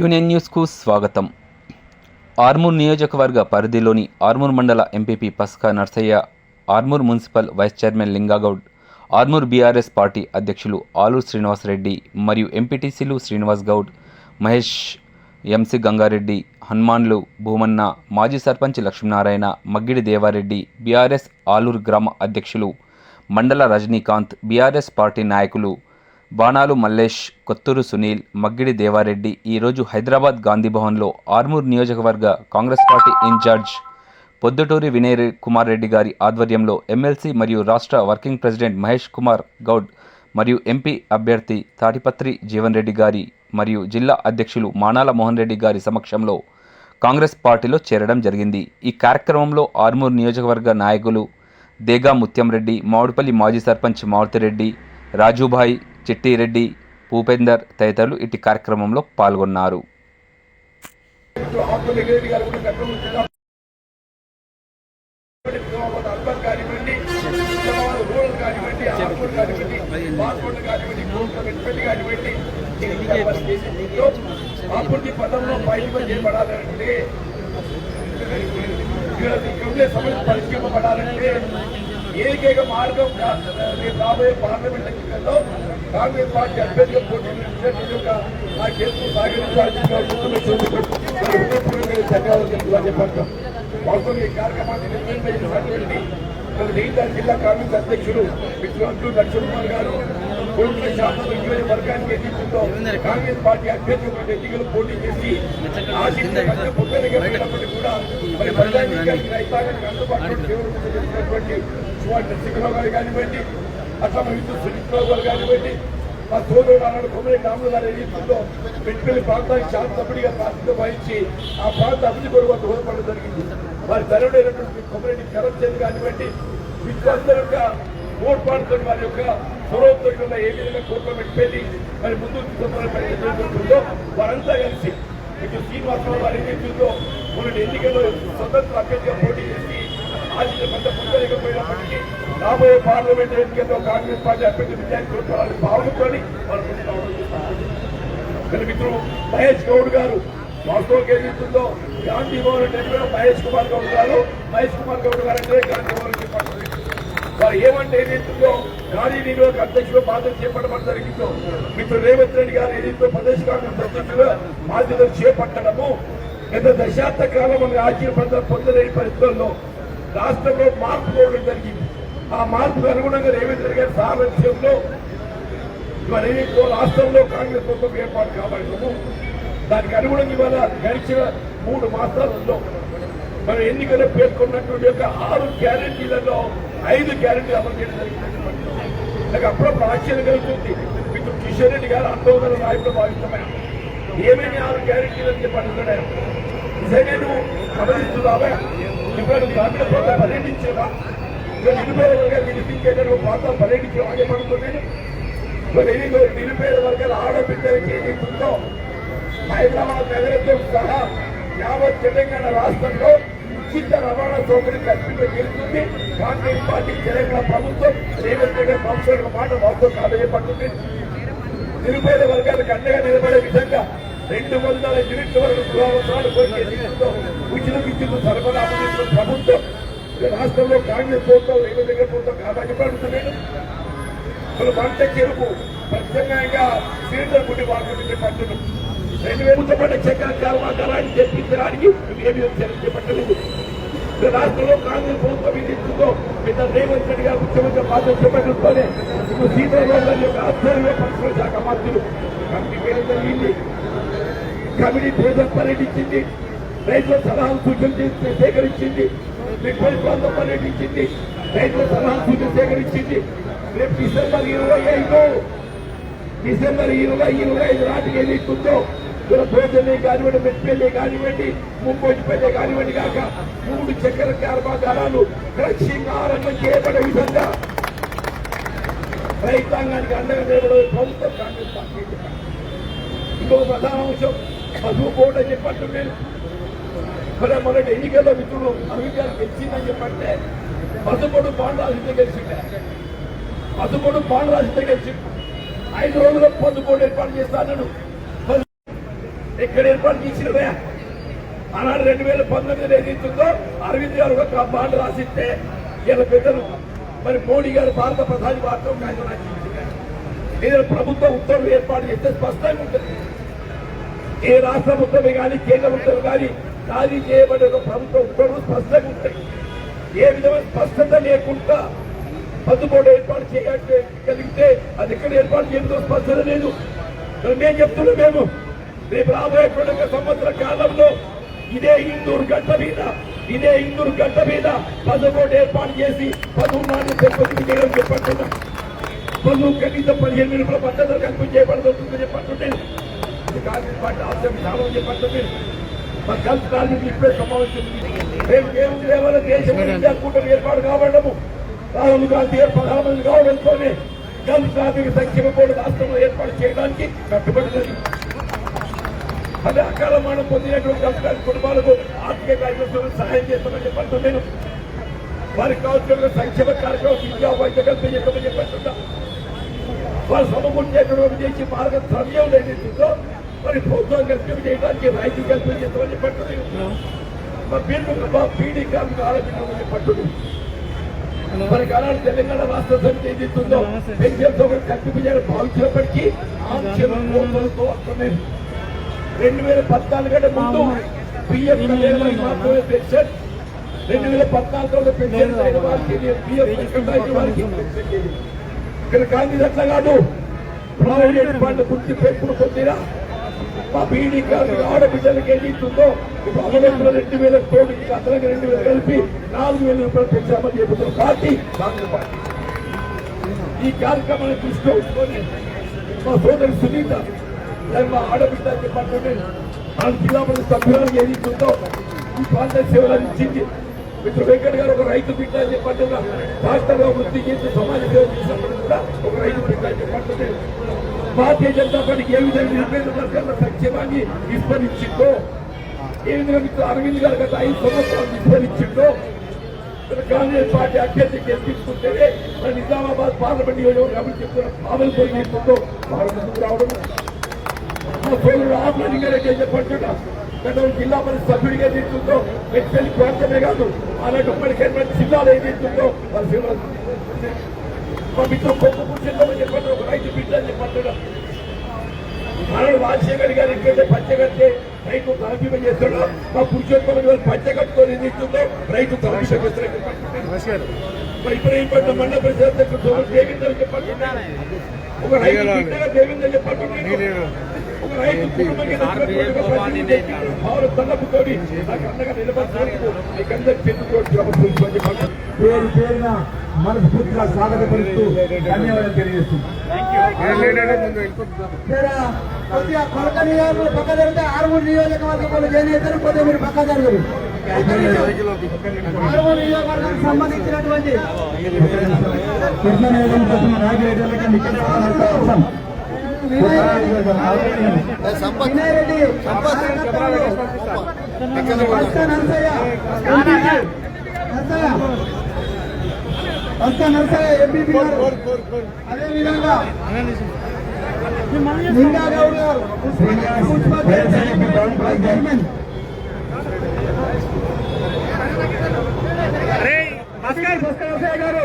క్యూనియన్ న్యూస్కు స్వాగతం. ఆర్మూర్ నియోజకవర్గ పరిధిలోని ఆర్మూర్ మండల MPP Paska Narsaiah Armoor municipal vice chairman Linga Goud Armoor BRS party అధ్యక్షులు ఆలూరు శ్రీనివాసరెడ్డి మరియు ఎంపీటీసీలు శ్రీనివాస్ గౌడ్ మహేష్ ఎంసి గంగారెడ్డి హనుమాన్లు భూమన్న మాజీ సర్పంచ్ లక్ష్మీనారాయణ మగ్గిడి దేవారెడ్డి బీఆర్ఎస్ ఆలూరు గ్రామ అధ్యక్షులు మండల రజనీకాంత్ బీఆర్ఎస్ పార్టీ నాయకులు బాణాలు మల్లేష్ కొత్తూరు సునీల్ మగ్గిడి దేవారెడ్డి ఈరోజు హైదరాబాద్ గాంధీ భవన్లో ఆర్మూర్ నియోజకవర్గ Congress party incharge Podduturi Vinay Kumar Reddy గారి ఆధ్వర్యంలో ఎమ్మెల్సీ మరియు రాష్ట్ర వర్కింగ్ ప్రెసిడెంట్ మహేష్ కుమార్ గౌడ్ మరియు ఎంపీ అభ్యర్థి తాటిపత్రి జీవన్ రెడ్డి గారి మరియు జిల్లా అధ్యక్షులు మానాల మోహన్ రెడ్డి గారి సమక్షంలో కాంగ్రెస్ పార్టీలో చేరడం జరిగింది. ఈ కార్యక్రమంలో ఆర్మూర్ నియోజకవర్గ నాయకులు దేగా ముత్యంరెడ్డి మామిడిపల్లి మాజీ సర్పంచ్ మారుతిరెడ్డి రాజుభాయ్ చిట్టిరెడ్డి భూపేందర్ తదితరులు ఇటు కార్యక్రమంలో పాల్గొన్నారు ఏకైక మార్గం రాబోయే పార్లమెంట్ ఎన్నికల్లో కాంగ్రెస్ పార్టీ అభ్యర్థిగా పోటీ ఆ కేసు సాగరించాల్సిందిగా ధన్యవాదాలు చెప్తున్నా వాస్తవం ఈ కార్యక్రమాన్ని నిర్వహించినటువంటి మన జిల్లా కాంగ్రెస్ అధ్యక్షుడు మిత్రులు నరసింహ గారు. కోట్ల శాతం ఇరవై వర్గానికి ఎన్నికల్లో కాంగ్రెస్ పార్టీ అభ్యర్థులు ఎన్నికలు పోటీ చేసి కూడా మరి రైతాంగానికి అందుబాటులో సేవలు గారు కానివ్వండి అట్లా మన విద్యుత్ సునీత్రావు కానివ్వండి మా సోదరుడు అన్నాడు కొమ్మరి రాములు గారు ఎన్నికల్లో పెట్టుకెళ్ళి ప్రాంతానికి చాలా శాంతపడిగా ప్రాంతం వహించి ఆ ప్రాంత అభివృద్ధి కొరకు దోహదపడడం జరిగింది. వారి తరుడైనటువంటి కొమ్మరెడ్డి కరప్షన్ కానివ్వండి విద్యుత్ యొక్క ఓట్పాటుతో వారి యొక్క స్వరంతో ఏ విధంగా కోర్టులో పెట్టుకెళ్ళి మరి ముందు తీసుకుపోవడం వారంతా కలిసి ఇటు శ్రీనివాసరావు వారి ఎన్నికల్లో మొన్నటి ఎన్నికల్లో స్వతంత్ర అభ్యర్థిగా పోటీ చేసి పెద్ద పొందలేకపోయినప్పటికీ రాబోయే పార్లమెంట్ ఎన్నికల్లో కాంగ్రెస్ పార్టీ అభ్యర్థి విజయాన్ని కోరుకోవాలని భావనతోని వారు రావడం మిత్రుడు మహేష్ గౌడ్ గారు వాస్తవం ఏదైతుందో గాంధీ భవన్ అంటే మహేష్ కుమార్ గౌడ్ గారు. మహేష్ కుమార్ గౌడ్ గారు అంటే గాంధీ భవన్ చెప్పండి వారు ఏమంటే ఏదైతుందో గాంధీ నిరోధక అధ్యక్షుడు బాధ్యత చేపట్టడం జరిగిందో మిత్రుడు రేవంత్ రెడ్డి గారు ఏదైతే ప్రదేశ్ కాంగ్రెస్ అధ్యక్షుడు బాధ్యతలు చేపట్టడము గత దశాబ్ద కాలం మన ఆశీర్వాదం పొందలేని పరిస్థితుల్లో రాష్ట్రంలో మార్పు కోవడం జరిగింది. ఆ మార్పుకు అనుగుణంగా రేవంత్ రెడ్డి గారి సామర్థ్యంలో మరి రాష్ట్రంలో కాంగ్రెస్ ప్రభుత్వం ఏర్పాటు కాబడము దానికి అనుగుణంగా ఇవాళ గడిచిన మూడు మాసాలలో మనం ఎన్నికల్లో పేర్కొన్నటువంటి యొక్క ఆరు గ్యారంటీలలో ఐదు గ్యారంటీలు అమలు చేయడం జరిగింది. నాకు అప్పుడప్పుడు ఆశ్చర్యం కలుగుతుంది. మీకు కిషోర్ రెడ్డి గారు ఆందోళన రాయకుండా భావిస్తున్నాయి ఏమేమి ఆరు గ్యారంటీలు అని చెప్పి అడుగుతున్నాడు? నిజంగా నువ్వు గమనిస్తున్నావా? ఇప్పుడు గ్రామీణ ప్రాంతం పర్యటించేవా నిరుపేద వర్గాలు వినిపించేట నువ్వు ప్రాంతం పర్యటించేవా ఏమనుకుంటే మరి నిరుపేద వర్గాల ఆడబిడ్డలకి ఏదైతుందో హైదరాబాద్ నగరంతో సహా యావత్ తెలంగాణ రాష్ట్రంలో ఉచిత రవాణా సౌకర్యం కల్పించగలుగుతుంది కాంగ్రెస్ పార్టీ తెలంగాణ ప్రభుత్వం రేవంత్ రెడ్డి ప్రభుత్వం మాట వాస్తవం కాదని కాదయపడుతుంది నిరుపేద వర్గాలకు అండగా నిలబడే విధంగా రెండు వందల యూనిట్ల వరకు గృహవసరాలు కోరికే నీటితో ఉచిత విద్యుత్ సరఫరా అందిస్తున్న ప్రభుత్వం. రాష్ట్రంలో కాంగ్రెస్ ప్రభుత్వం రేవంత్ రెడ్డి ప్రభుత్వం కాదయపడుతున్నాను అసలు పంట చెరుకు ప్రత్యేకంగా సిలిండర్ గుడి వాడుకుంటే పట్టును రెండు వేల ఉత్తపడ్డ చక్కెర కర్మాగారాన్ని తెప్పించడానికి ఏమి చేపట్టలేదు రాష్ట్రంలో కాంగ్రెస్ ప్రభుత్వం విధిస్తుందో పెద్ద రేవంత్ రెడ్డి గారు ముఖ్యమంత్రి బాధ్యత చేపట్టుతూనే ఇప్పుడు సీతారాం గారి యొక్క ఆధ్వర్యంలో పరిశ్రమ శాఖ మంత్రులు. కమిటీ పేరు జరిగింది కమిటీ ప్రజలు పర్యటించింది రైతుల సలహాలు సూచనలు చేసి సేకరించింది. మిగతా ప్రాంతం పర్యటించింది. రైతుల సలహాలు సూచనలు సేకరించింది. రేపు డిసెంబర్ ఇరవై ఐదు. డిసెంబర్ ఇరవై ఇరవై ఐదు నాటికి ఏదైతుందో ఇక్కడ భోజనం కానివ్వండి మెట్పల్లి కానివ్వండి ముంబోజిపల్లి కానివ్వండి కాక మూడు చక్కెర కర్మాగారాలు ఆరంభం చేయబడే విధంగా రైతాంగానికి అండగా నిలబడే ప్రభుత్వం కాంగ్రెస్ పార్టీ. ఇంకో ప్రధాన అంశం. పసుపు కోట అని చెప్పట్టు నేను. మరి మొన్నటి ఎన్నికల్లో మిత్రులు అభివృద్ధి గెలిచిందని చెప్పంటే పసుపొడు పాండరాజుతో గెలిచిండే? పసుపొడు పాండరాజుతో గెలిచి ఐదు రోజుల్లో పసుపొడు ఏర్పాటు చేస్తాను ఇక్కడ ఏర్పాటు చేసినవే ఆనాడు రెండు వేల పంతొమ్మిది ఏదైతుందో అరవింద్ గారు ఒక బాండ్ రాసిస్తే వీళ్ళ పెద్దలు మరి మోడీ గారు భారత ప్రధాని వార్తం కాదు రాసిచ్చారు. ఏదైనా ప్రభుత్వ ఉత్తర్వులు ఏర్పాటు చేస్తే స్పష్టంగా ఉంటుంది. ఏ రాష్ట్ర ఉత్తర్వు కానీ కేంద్ర ఉత్తర్వు కానీ ఖాళీ చేయబడే ఒక ప్రభుత్వ ఉత్తర్వులు స్పష్టంగా ఉంటాయి. ఏ విధమైన స్పష్టత లేకుండా పద్దుబోర్డు ఏర్పాటు చేయగలిగితే అది ఎక్కడ ఏర్పాటు చేయడంతో స్పష్టత లేదు. మేము చెప్తున్నాం మేము. రేపు రాబోయేటువంటి సంవత్సర కాలంలో ఇదే ఇందూరు గడ్డ మీద ఇదే ఇందూరు గడ్డ మీద పదబోర్డు ఏర్పాటు చేసి పదవున్నాన్ని పెంపొంది చేయడం చెప్పంటున్నాం. పదువు కనీసం పదిహేను నిమిషాల భద్రత కల్పించి చేయబడుతుందని చెప్పంటుంటే కాంగ్రెస్ పార్టీ చాలా చెప్పంటుంది కార్మికులు ఇప్పుడే సమావేశం రేపు దేశం ఇండియా కూటమి ఏర్పాటు కావడము రాహుల్ గాంధీ గారు ప్రధానమంత్రి కావడంతోనే గల్ఫ్ కార్మిక సంక్షేమ బోర్డు రాష్ట్రంలో ఏర్పాటు చేయడానికి కట్టుబడినది అదే అకాల మరణం పొందినటువంటి కార్మిక కుటుంబాలకు ఆర్థిక కార్యక్రమాలు సహాయం చేస్తామని చెప్పంటున్నాను నేను వారికి కావాల్సిన సంక్షేమ కార్యక్రమం విద్యా వైద్య కల్పన చెప్పమని చెప్పంటున్నా వారు సమకూర్చేటువంటి చేసి మార్గ ద్రవ్యం ఏదైతుందో మరి ప్రభుత్వం కల్పన చేయడానికి రైతు కల్పన చేస్తామని చెప్పంటున్నాను మా బిల్లు మా పీడీ కార్మిక ఆలోచించమని చెప్పంటున్నాను మనకి అలాంటి తెలంగాణ రాష్ట్ర సమితి ఏదైతుందో పెన్షన్ సౌకర్యం కల్పించాలని భావించినప్పటికీ ఆంక్షలు కోతలతో అర్థమే రెండు వేల పద్నాలుగు కంటే ముందు పిఎఫ్ మాత్రమే పెన్షన్. రెండు వేల పద్నాలుగులో పెన్షన్ వారికి. ఇక్కడ కాంగ్రెస్ అట్లా కాదు. ప్రావిడెంట్ ఫండ్ గుర్తి పెంపుడు పొందిన మా బీడీ కార్మిక ఆడబిడ్డలకి ఏది ఇస్తుందో ఇప్పుడు అమలు రెండు వేల ఇంకా అతనికి రెండు వేలు కలిపి నాలుగు వేల రూపాయలు పెంచామని చెబుతున్న పార్టీ కాంగ్రెస్ పార్టీ. ఈ కార్యక్రమాన్ని దృష్టిలో ఉంచుకొని మా సోదరి సునీత. నేను మా ఆడబిడ్డ చెప్పండి మన జిల్లా పరిషత్ సభ్యురాలు ఏది చూద్దాం? ఈ ప్రాంత సేవలు అందించింది మిత్రుడు వెంకట్ గారు ఒక రైతు బిడ్డ అని చెప్పంటున్నా. డాక్టర్గా వృత్తి చేసి సమాజ సేవ చేసినప్పుడు కూడా ఒక రైతు బిడ్డ అని చెప్పంటుంది భారతీయ జనతా పార్టీకి ఏ విధంగా నిర్ణయ వర్గాల సంక్షేమాన్ని విస్మరించిందో ఏ విధంగా మిత్రుడు అరవింద్ గారు గత ఐదు సంవత్సరాలు విస్మరించిందో కాంగ్రెస్ పార్టీ అభ్యర్థి గెలిపించుకుంటేనే మన నిజామాబాద్ పార్లమెంట్ నియోజకవర్గం అభివృద్ధి చెప్తున్న పాలన పోయి నేర్చుకుంటూ వారు ముందుకు రావడం మా సోదరుడు ఆహ్లాది గారికి చెప్పంటున్నా గత జిల్లా పరిషత్ సభ్యుడిగా తీస్తుందో మెట్పల్లి ప్రాంతమే కాదు అలాంటి ఉమ్మడి కేంద్రం జిల్లాలో వారి సేవలు మా మిత్రుడు కొత్త కూర్చుందామని చెప్పండి ఒక రైతు బిడ్డ అని చెప్పంటున్నా మనడు రాజశేఖర్ గారు ఎక్కడైతే పంచ కడితే రైతు తలపిమ చేస్తాడో మా పురుషోత్తమ గారు పంచ కట్టుకొని ఏది ఇస్తుందో రైతు తలపిమ చేస్తాడు ఇప్పుడు ఏం పడ్డ మండల పరిషత్ దేవేంద్ర చెప్పండి. ఒక రైతు బిడ్డగా దేవేంద్ర చెప్పండి. ఒక పేరు పేరున మనస్ఫూర్తిగా స్వాగతపరుస్తూ ధన్యవాదాలు. తెలియజేస్తున్నాం కొలక నియోజకవర్గం పక్క జరిగితే ఆరుమూరు నియోజకవర్గంలో చేనేతలు కొద్దిగా మీరు పక్క జరగదు ఆరుమూరు నియోజకవర్గానికి సంబంధించినటువంటి కృష్ణ నియోజకవర్గం కోసం అదేవిధంగా లింగా గౌడ్ గారు చైర్మన్ భాస్కర్ నరసయ్య గారు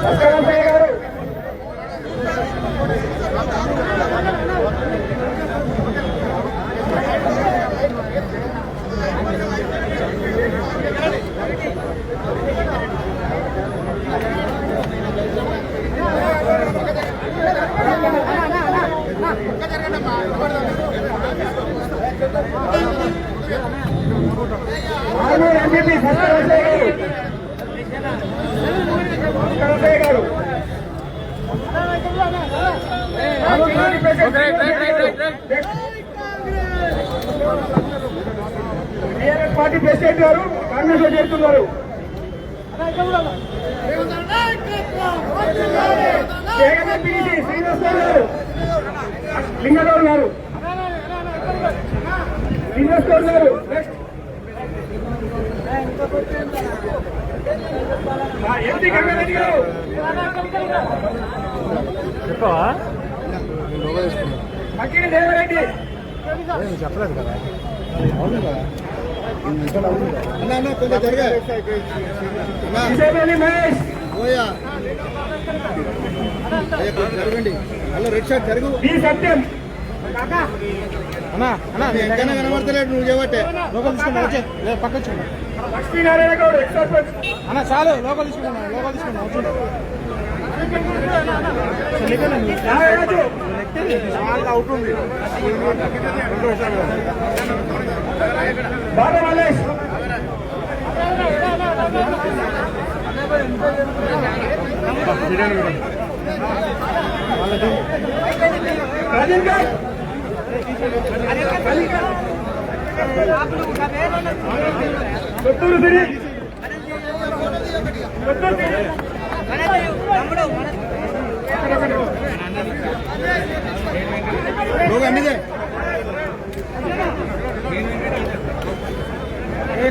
భాస్కర్ నరసయ్య గారు ఆర్మూర్ ఎంపీపీ భాస్కర్ నరసయ్య గారు భాస్కర్ నరసయ్య గారు ఆర్మూర్ పార్టీ ప్రెసిడెంట్ గారు కాంగ్రెస్లో చేరుతున్నారు జగన్పీసీ శ్రీనివాస్ గారు లింగగౌడ్ గారు శ్రీనివాస్ గౌడ్ గారు నెక్స్ట్ ఎంపీ గంగారెడ్డి గారు చెప్పవా? చెప్పలేదు కదా? అన్న అన్న కొంచెం జరగండి. హలో రెడ్ షర్ట్ జరుగు సత్యం. అన్నా అన్నా నీ వెంకన్న కనబడతలేడు నువ్వు చేయబట్టే లోకల్ తీసుకున్నా వచ్చే. లేదు పక్క వచ్చుకున్నా లక్ష్మీనారాయణ గౌడ్ ఎక్స్ సర్పంచ్. అన్న చాలు లోకల్ తీసుకున్నా లోకల్ తీసుకున్నా వచ్చి నాగరాజు అవుట్ ఉంది బాబా మల్లేష్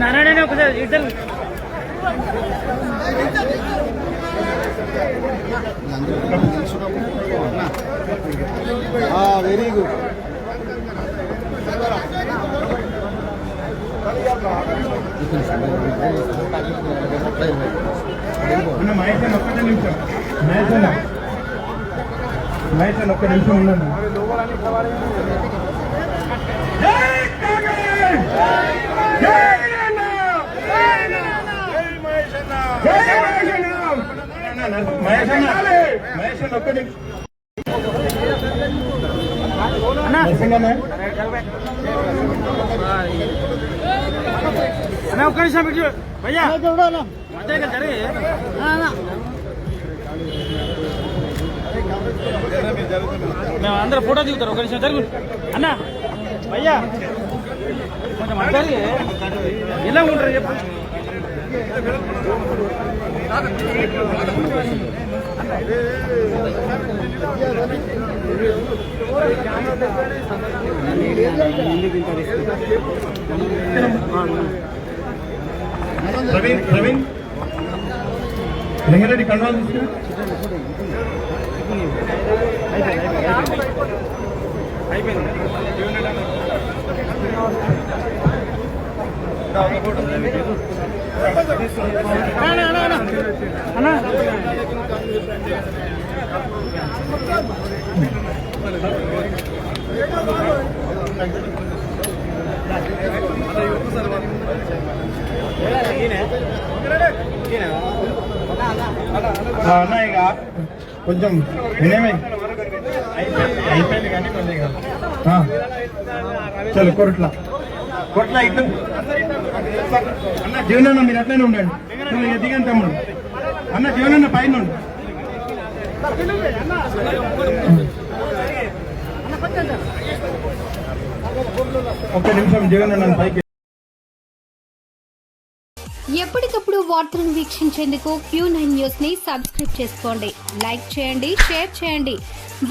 నారాయణ ఒకసారి ఇద్దరు. వెరీ గుడ్ అన్న మహేష్ అన్న ఒక్కటే నిమిషం మహేష్ అన్న మహేష్ అన్న ఒక్క నిమిషం ఉండండి జై అన్న! జై మహేష్ అన్న! మహేష్ అన్న ఒక్క నిమిషం అన్న ఒక్క నిమిషం పెట్టి భయ్యా అంతే కదా జరిగి మేము అందరూ ఫోటో దిగుతారు ఒక నిమిషం జరుగు అన్న భయ్యా కొంచెం అంటారు ఎలా ఉంటారు చెప్పు ప్రవీణ్ ప్రవీణ్. లింగారెడ్డి కండువాలు తీసుకురా అయిపోయింది. అన్న, అన్న, ఇక కొంచెం వినయమే అయిపోయింది కానీ కొంచెం ఇక. ఆ. చలో కొట్ల కొట్ల ఇట్లా అన్న జీవనన్న మీరు అట్లనే ఉండండి. నువ్వు దిగండి తమ్ముడు. అన్న జీవనన్న పైన ఉండు. ఒక్క నిమిషం జీవనన్న పైకి. ఎప్పటికప్పుడు వార్తలను వీక్షించేందుకు క్యూ నైన్ న్యూస్ని సబ్స్క్రైబ్ చేసుకోండి. లైక్ చేయండి షేర్ చేయండి.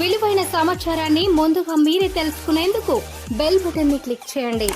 విలువైన సమాచారాన్ని ముందుగా మీరే తెలుసుకునేందుకు బెల్ బటన్ని క్లిక్ చేయండి.